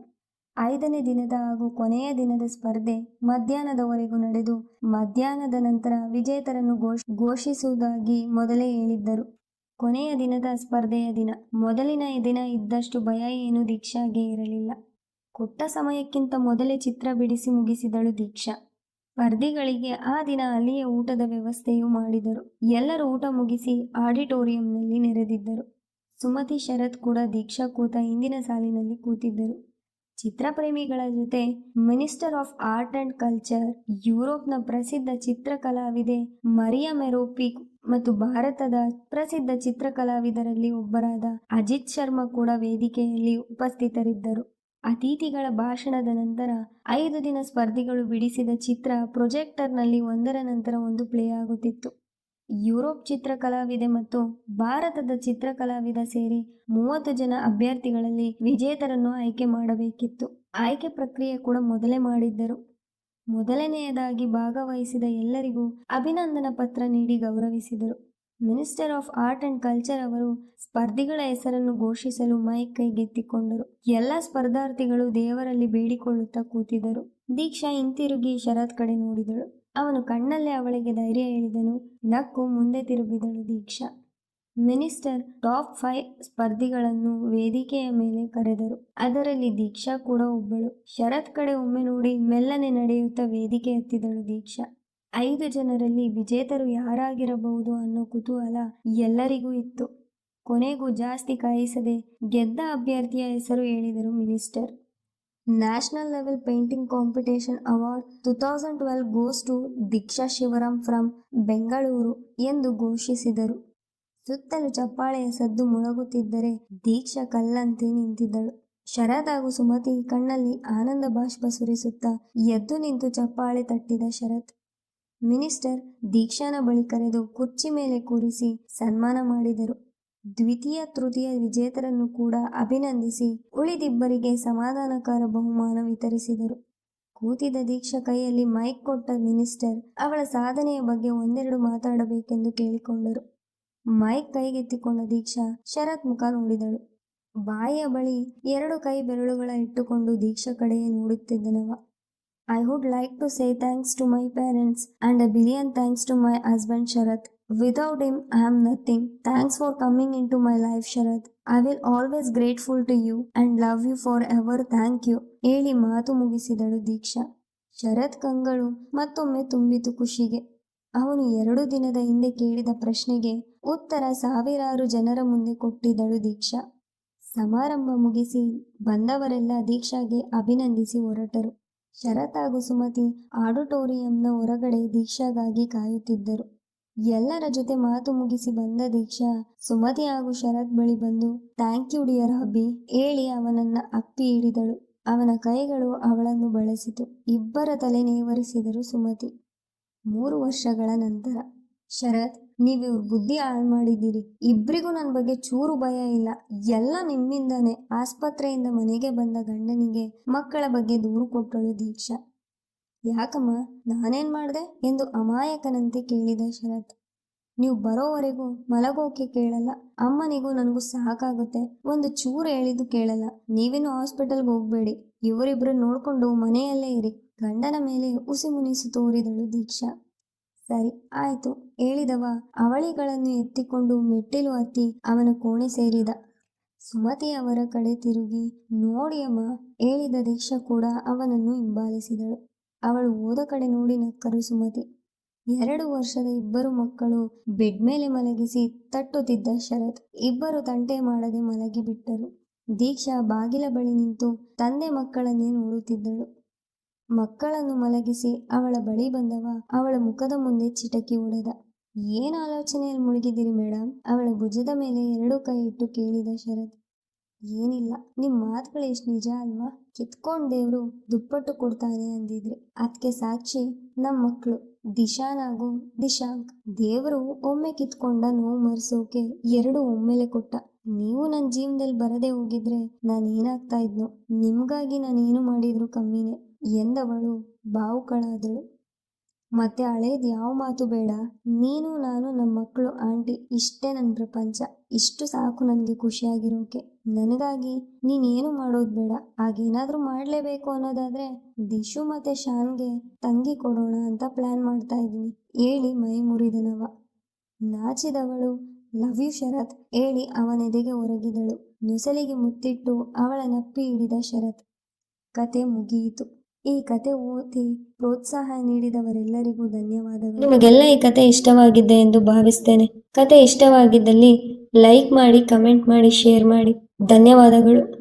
S1: ಐದನೇ ದಿನದ ಹಾಗೂ ಕೊನೆಯ ದಿನದ ಸ್ಪರ್ಧೆ ಮಧ್ಯಾಹ್ನದವರೆಗೂ ನಡೆದು, ಮಧ್ಯಾಹ್ನದ ನಂತರ ವಿಜೇತರನ್ನು ಘೋಷ, ಘೋಷಿಸುವುದಾಗಿ ಮೊದಲೇ ಹೇಳಿದ್ದರು. ಕೊನೆಯ ದಿನದ ಸ್ಪರ್ಧೆಯ ದಿನ. ಮೊದಲಿನ ದಿನ ಇದ್ದಷ್ಟು ಭಯ ಏನು ದೀಕ್ಷಾಗೆ ಇರಲಿಲ್ಲ. ಕೊಟ್ಟ ಸಮಯಕ್ಕಿಂತ ಮೊದಲೇ ಚಿತ್ರ ಬಿಡಿಸಿ ಮುಗಿಸಿದಳು ದೀಕ್ಷಾ. ಸ್ಪರ್ಧಿಗಳಿಗೆ ಆ ದಿನ ಅಲ್ಲಿಯ ಊಟದ ವ್ಯವಸ್ಥೆಯೂ ಮಾಡಿದರು. ಎಲ್ಲರೂ ಊಟ ಮುಗಿಸಿ ಆಡಿಟೋರಿಯಂನಲ್ಲಿ ನೆರೆದಿದ್ದರು. ಸುಮತಿ ಶರತ್ ಕೂಡ ದೀಕ್ಷಾ ಕೂತ ಹಿಂದಿನ ಸಾಲಿನಲ್ಲಿ ಕೂತಿದ್ದರು. ಚಿತ್ರಪ್ರೇಮಿಗಳ ಜೊತೆ minister of art and culture ಯುರೋಪ್ನ ಪ್ರಸಿದ್ಧ ಚಿತ್ರಕಲಾವಿದೆ ಮರಿಯಾ ಮೆರೋಪಿಕ್ ಮತ್ತು ಭಾರತದ ಪ್ರಸಿದ್ಧ ಚಿತ್ರಕಲಾವಿದರಲ್ಲಿ ಒಬ್ಬರಾದ ಅಜಿತ್ ಶರ್ಮಾ ಕೂಡ ವೇದಿಕೆಯಲ್ಲಿ ಉಪಸ್ಥಿತರಿದ್ದರು. ಅತಿಥಿಗಳ ಭಾಷಣದ ನಂತರ ಐದು ದಿನ ಸ್ಪರ್ಧಿಗಳು ಬಿಡಿಸಿದ ಚಿತ್ರ ಪ್ರೊಜೆಕ್ಟರ್ನಲ್ಲಿ ಒಂದರ ನಂತರ ಒಂದು ಪ್ಲೇ ಆಗುತ್ತಿತ್ತು. ಯುರೋಪ್ ಚಿತ್ರಕಲಾವಿದೆ ಮತ್ತು ಭಾರತದ ಚಿತ್ರಕಲಾವಿದ ಸೇರಿ ಮೂವತ್ತು ಜನ ಅಭ್ಯರ್ಥಿಗಳಲ್ಲಿ ವಿಜೇತರನ್ನು ಆಯ್ಕೆ ಮಾಡಬೇಕಿತ್ತು. ಆಯ್ಕೆ ಪ್ರಕ್ರಿಯೆ ಕೂಡ ಮೊದಲೇ ಮಾಡಿದ್ದರು. ಮೊದಲನೆಯದಾಗಿ ಭಾಗವಹಿಸಿದ ಎಲ್ಲರಿಗೂ ಅಭಿನಂದನಾ ಪತ್ರ ನೀಡಿ ಗೌರವಿಸಿದರು. Minister of art and culture ಅವರು ಸ್ಪರ್ಧಿಗಳ ಹೆಸರನ್ನು ಘೋಷಿಸಲು ಮೈಕ್ ಕೈಗೆತ್ತಿಕೊಂಡರು. ಎಲ್ಲ ಸ್ಪರ್ಧಾರ್ಥಿಗಳು ದೇವರಲ್ಲಿ ಬೇಡಿಕೊಳ್ಳುತ್ತಾ ಕೂತಿದ್ದರು. ದೀಕ್ಷಾ ಹಿಂತಿರುಗಿ ಶರತ್ ಕಡೆ ನೋಡಿದಳು. ಅವನು ಕಣ್ಣಲ್ಲೇ ಅವಳಿಗೆ ಧೈರ್ಯ ಹೇಳಿದನು. ನಕ್ಕು ಮುಂದೆ ತಿರುಗಿದಳು ದೀಕ್ಷಾ. ಮಿನಿಸ್ಟರ್ ಟಾಪ್ ಫೈವ್ ಸ್ಪರ್ಧಿಗಳನ್ನು ವೇದಿಕೆಯ ಮೇಲೆ ಕರೆದರು. ಅದರಲ್ಲಿ ದೀಕ್ಷಾ ಕೂಡ ಒಬ್ಬಳು. ಶರತ್ ಕಡೆ ಒಮ್ಮೆ ನೋಡಿ ಮೆಲ್ಲನೆ ನಡೆಯುತ್ತಾ ವೇದಿಕೆ ಎತ್ತಿದಳು ದೀಕ್ಷಾ. ಐದು ಜನರಲ್ಲಿ ವಿಜೇತರು ಯಾರಾಗಿರಬಹುದು ಅನ್ನೋ ಕುತೂಹಲ ಎಲ್ಲರಿಗೂ ಇತ್ತು. ಕೊನೆಗೂ ಜಾಸ್ತಿ ಕಾಯಿಸದೆ ಗೆದ್ದ ಅಭ್ಯರ್ಥಿಯ ಹೆಸರು ಹೇಳಿದರು minister. Painting competition award two thousand twelve goes to Deeksha Shivaram from Bengaluru ಎಂದು ಘೋಷಿಸಿದರು. ಸುತ್ತಲೂ ಚಪ್ಪಾಳೆಯ ಸದ್ದು ಮುಳುಗುತ್ತಿದ್ದರೆ ದೀಕ್ಷಾ ಕಲ್ಲಂತೆ ನಿಂತಿದ್ದಳು. ಶರತ್ ಹಾಗೂ ಸುಮತಿ ಕಣ್ಣಲ್ಲಿ ಆನಂದ ಬಾಷ್ಪ ಸುರಿಸುತ್ತಾ ಎದ್ದು ನಿಂತು ಚಪ್ಪಾಳೆ ತಟ್ಟಿದ ಶರತ್. ಮಿನಿಸ್ಟರ್ ದೀಕ್ಷಾನ ಬಳಿ ಕರೆದು ಕುರ್ಚಿ ಮೇಲೆ ಕೂರಿಸಿ ಸನ್ಮಾನ ಮಾಡಿದರು. ದ್ವಿತೀಯ, ತೃತೀಯ ವಿಜೇತರನ್ನು ಕೂಡ ಅಭಿನಂದಿಸಿ ಉಳಿದಿಬ್ಬರಿಗೆ ಸಮಾಧಾನಕಾರ ಬಹುಮಾನ ವಿತರಿಸಿದರು. ಕೂತಿದ್ದ ದೀಕ್ಷಾ ಕೈಯಲ್ಲಿ ಮೈಕ್ ಕೊಟ್ಟ ಮಿನಿಸ್ಟರ್ ಅವಳ ಸಾಧನೆಯ ಬಗ್ಗೆ ಒಂದೆರಡು ಮಾತಾಡಬೇಕೆಂದು ಕೇಳಿಕೊಂಡರು. ಮೈಕ್ ಕೈಗೆತ್ತಿಕೊಂಡ ದೀಕ್ಷಾ ಶರತ್ ಮುಖ ನೋಡಿದಳು. ಬಾಯಿಯ ಬಳಿ ಎರಡು ಕೈ ಬೆರಳುಗಳ ಇಟ್ಟುಕೊಂಡು ದೀಕ್ಷಾ ಕಡೆಯೇ ನೋಡುತ್ತಿದ್ದನವ I would like to say thanks to my parents and a billion thanks to my husband Sharath I am nothing thanks for coming into my life Sharath I will always grateful to you and love you forever thank you ಹೇಳಿ ಮಾತು ಮುಗಿಸಿದಳು ದೀಕ್ಷಾ. ಶರತ್ ಕಂಗಳು ಮತ್ತೊಮ್ಮೆ ತುಂಬಿತು ಖುಷಿಗೆ. ಅವನು ಎರಡು ದಿನದ ಹಿಂದೆ ಕೇಳಿದ ಪ್ರಶ್ನೆಗೆ ಉತ್ತರ ಸಾವಿರಾರು ಜನರ ಮುಂದೆ ಕೊಟ್ಟಿದ್ದಳು ದೀಕ್ಷಾ. ಸಮಾರಂಭ ಮುಗಿಸಿ ಬಂದವರೆಲ್ಲ ದೀಕ್ಷಾಗೆ ಅಭಿನಂದಿಸಿ ಹೊರಟರು. ಶರತ್ ಹಾಗೂ ಸುಮತಿ ಆಡಿಟೋರಿಯಂನ ಹೊರಗಡೆ ದೀಕ್ಷಾಗಾಗಿ ಕಾಯುತ್ತಿದ್ದರು. ಎಲ್ಲರ ಜೊತೆ ಮಾತು ಮುಗಿಸಿ ಬಂದ ದೀಕ್ಷಾ ಸುಮತಿ ಹಾಗೂ ಶರತ್ ಬಳಿ ಬಂದು, ಥ್ಯಾಂಕ್ ಯು ಡಿಯರ್ ಹಬ್ಬಿ ಹೇಳಿ ಅವನನ್ನ ಅಪ್ಪಿ ಹಿಡಿದಳು. ಅವನ ಕೈಗಳು ಅವಳನ್ನು ಬಳಸಿತು. ಇಬ್ಬರ ತಲೆ ನೇವರಿಸಿದರು ಸುಮತಿ. ಮೂರು ವರ್ಷಗಳ ನಂತರ, ಶರತ್, ನೀವು ಇವ್ರ ಬುದ್ಧಿ ಹಾಳು ಮಾಡಿದ್ದೀರಿ. ಇಬ್ರಿಗೂ ನನ್ನ ಬಗ್ಗೆ ಚೂರು ಭಯ ಇಲ್ಲ. ಎಲ್ಲ ನಿಮ್ಮಿಂದನೇ. ಆಸ್ಪತ್ರೆಯಿಂದ ಮನೆಗೆ ಬಂದ ಗಂಡನಿಗೆ ಮಕ್ಕಳ ಬಗ್ಗೆ ದೂರು ಕೊಟ್ಟಳು ದೀಕ್ಷಾ. ಯಾಕಮ್ಮ? ನಾನೇನ್ ಮಾಡ್ದೆ? ಎಂದು ಅಮಾಯಕನಂತೆ ಕೇಳಿದ ಶರತ್. ನೀವು ಬರೋವರೆಗೂ ಮಲಗೋಕೆ ಕೇಳಲ್ಲ. ಅಮ್ಮನಿಗೂ ನನಗೂ ಸಾಕಾಗುತ್ತೆ. ಒಂದು ಚೂರು ಹೇಳಿದ್ದು ಕೇಳಲ್ಲ. ನೀವೇನು ಹಾಸ್ಪಿಟಲ್ಗೆ ಹೋಗ್ಬೇಡಿ. ಇವರಿಬ್ರು ನೋಡ್ಕೊಂಡು ಮನೆಯಲ್ಲೇ ಇರಿ. ಗಂಡನ ಮೇಲೆ ಉಸಿ ಮುನಿಸು ತೋರಿದಳು ದೀಕ್ಷಾ. ಸರಿ, ಆಯ್ತು. ಹೇಳಿದವ ಅವಳಿಗಳನ್ನು ಎತ್ತಿಕೊಂಡು ಮೆಟ್ಟಿಲು ಹತ್ತಿ ಅವನ ಕೋಣೆ ಸೇರಿದ. ಸುಮತಿ ಅವರ ಕಡೆ ತಿರುಗಿ, ನೋಡಿಯಮ್ಮ, ಹೇಳಿದ ದೀಕ್ಷಾ ಕೂಡ ಅವನನ್ನು ಹಿಂಬಾಲಿಸಿದಳು. ಅವಳು ಹೋದ ಕಡೆ ನೋಡಿ ನಕ್ಕರು ಸುಮತಿ. ಎರಡು ವರ್ಷದ ಇಬ್ಬರು ಮಕ್ಕಳು ಬೆಡ್ ಮೇಲೆ ಮಲಗಿಸಿ ತಟ್ಟುತ್ತಿದ್ದ ಶರತ್ ಇಬ್ಬರು ತಂಟೆ ಮಾಡದೆ ಮಲಗಿಬಿಟ್ಟರು ದೀಕ್ಷಾ ಬಾಗಿಲ ಬಳಿ ನಿಂತು ತಂದೆ ಮಕ್ಕಳನ್ನೇ ನೋಡುತ್ತಿದ್ದಳು. ಮಕ್ಕಳನ್ನು ಮಲಗಿಸಿ ಅವಳ ಬಳಿ ಬಂದವ ಅವಳ ಮುಖದ ಮುಂದೆ ಚಿಟಕಿ ಹೊಡೆದ. ಏನ್ ಆಲೋಚನೆಯಲ್ಲಿ ಮುಳುಗಿದ್ದೀರಿ ಮೇಡಮ್ ಅವಳ ಭುಜದ ಮೇಲೆ ಎರಡು ಕೈ ಇಟ್ಟು ಕೇಳಿದ ಶರತ್. ಏನಿಲ್ಲ, ನಿಮ್ ಮಾತುಗಳು ಎಷ್ಟು ನಿಜ ಅಲ್ವಾ? ಕಿತ್ಕೊಂಡ್ ದೇವ್ರು ದುಪ್ಪಟ್ಟು ಕೊಡ್ತಾನೆ ಅಂದಿದ್ರಿ. ಅದಕ್ಕೆ ಸಾಕ್ಷಿ ನಮ್ ಮಕ್ಳು. ದಿಶಾನಾಗು ದಿಶಾಂಕ್. ದೇವರು ಒಮ್ಮೆ ಕಿತ್ಕೊಂಡ ನೋವು ಮರೆಸೋಕೆ ಎರಡು ಒಮ್ಮೆಲೆ ಕೊಟ್ಟ. ನೀವು ನನ್ನ ಜೀವನದಲ್ಲಿ ಬರದೇ ಹೋಗಿದ್ರೆ ನಾನು ಏನಾಗ್ತಾ ಇದ್ನೋ? ನಿಮ್ಗಾಗಿ ನಾನೇನು ಮಾಡಿದ್ರು ಕಮ್ಮಿನೇ? ಎಂದವಳು ಭಾವುಕಳಾದಳು ಮತ್ತೆ ಹಳೇದು ಯಾವ ಮಾತು ಬೇಡ. ನೀನು, ನಾನು ನಮ್ಮ ಮಕ್ಕಳು ಆಂಟಿ ಇಷ್ಟೇ ನನ್ನ ಪ್ರಪಂಚ. ಇಷ್ಟು ಸಾಕು ನನಗೆ ಖುಷಿಯಾಗಿರೋಕೆ. ನನಗಾಗಿ ನೀನೇನು ಮಾಡೋದು ಬೇಡ. ಹಾಗೇನಾದರೂ ಮಾಡಲೇಬೇಕು ಅನ್ನೋದಾದ್ರೆ ದಿಶು ಮತ್ತೆ ಶಾನ್ಗೆ ತಂಗಿ ಕೊಡೋಣ ಅಂತ ಪ್ಲಾನ್ ಮಾಡ್ತಾ ಇದ್ದೀನಿ. ಹೇಳಿ ಮೈ ಮುರಿದನವ ನಾಚಿದವಳು ಲವ್ ಯು ಶರತ್. ಹೇಳಿ ಅವನೆದೆಗೆ ಒರಗಿದಳು. ನೊಸಲಿಗೆ ಮುತ್ತಿಟ್ಟು ಅವಳ ನಪ್ಪಿ ಹಿಡಿದ ಶರತ್. ಕತೆ ಮುಗಿಯಿತು. ಈ ಕತೆ ಓದಿ ಪ್ರೋತ್ಸಾಹ ನೀಡಿದವರೆಲ್ಲರಿಗೂ ಧನ್ಯವಾದಗಳು. ನಿಮಗೆಲ್ಲ ಈ ಕತೆ ಇಷ್ಟವಾಗಿದೆ ಎಂದು ಭಾವಿಸ್ತೇನೆ. ಕತೆ ಇಷ್ಟವಾಗಿದ್ದಲ್ಲಿ ಲೈಕ್ ಮಾಡಿ, ಕಮೆಂಟ್ ಮಾಡಿ, ಶೇರ್ ಮಾಡಿ. ಧನ್ಯವಾದಗಳು.